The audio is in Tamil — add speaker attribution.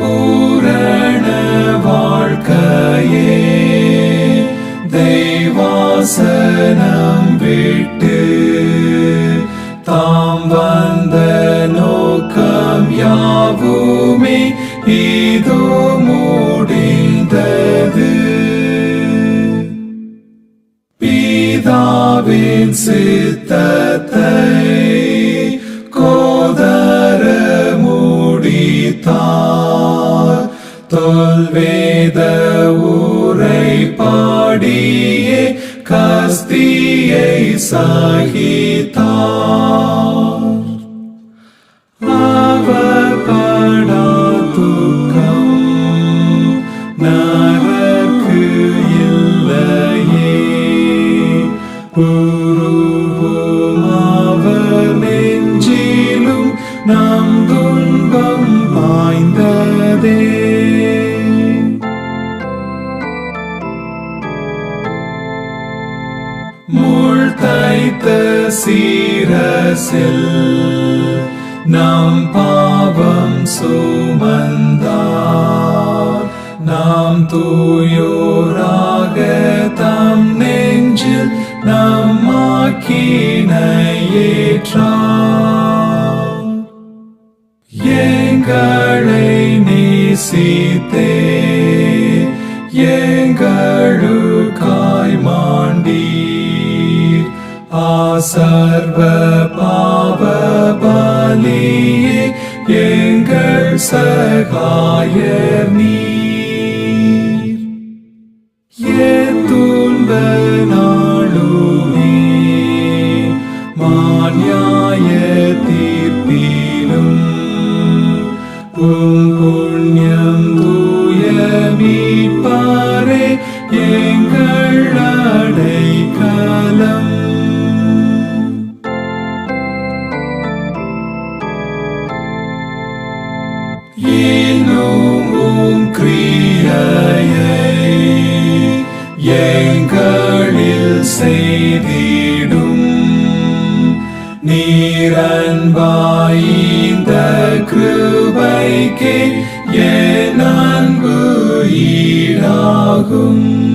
Speaker 1: பூரண வாழ்க்கையே. தெய்வாசனம் விட்டு தாம் வந்த நோக்கம் யாவுமே இதோ முடிந்தது. பிதாவின் சித்தத்தை முடித்தார் தொல்வேத உரை பாடியே கஸ்தியை சகித்தார். அவர் படா துக்கம் நரக்கு இல்லையே. உருவும் அவர் நெஞ்சிலும் நாம் துன்பம் வாய்ந்ததே. முள் சீரசில் நம் பாவம் சுமந்தார். நாம் தூயோராக தம் நெஞ்சில் நம் ஏற்றார் எங்களை நேசித்தே எங்களுக்காய் மாண்டீர் சர்வ பாவ பலியே எங்கள் சகாயர் நீர். என் நாளுமே மான்யாய தீர்ப்பிலும் உம் இன்னும் உம் கிரியையை எங்களில் செய்திடும். நீரன்பாய்ந்த கிருபைக்கே என் அன்பு ஈடாகும்.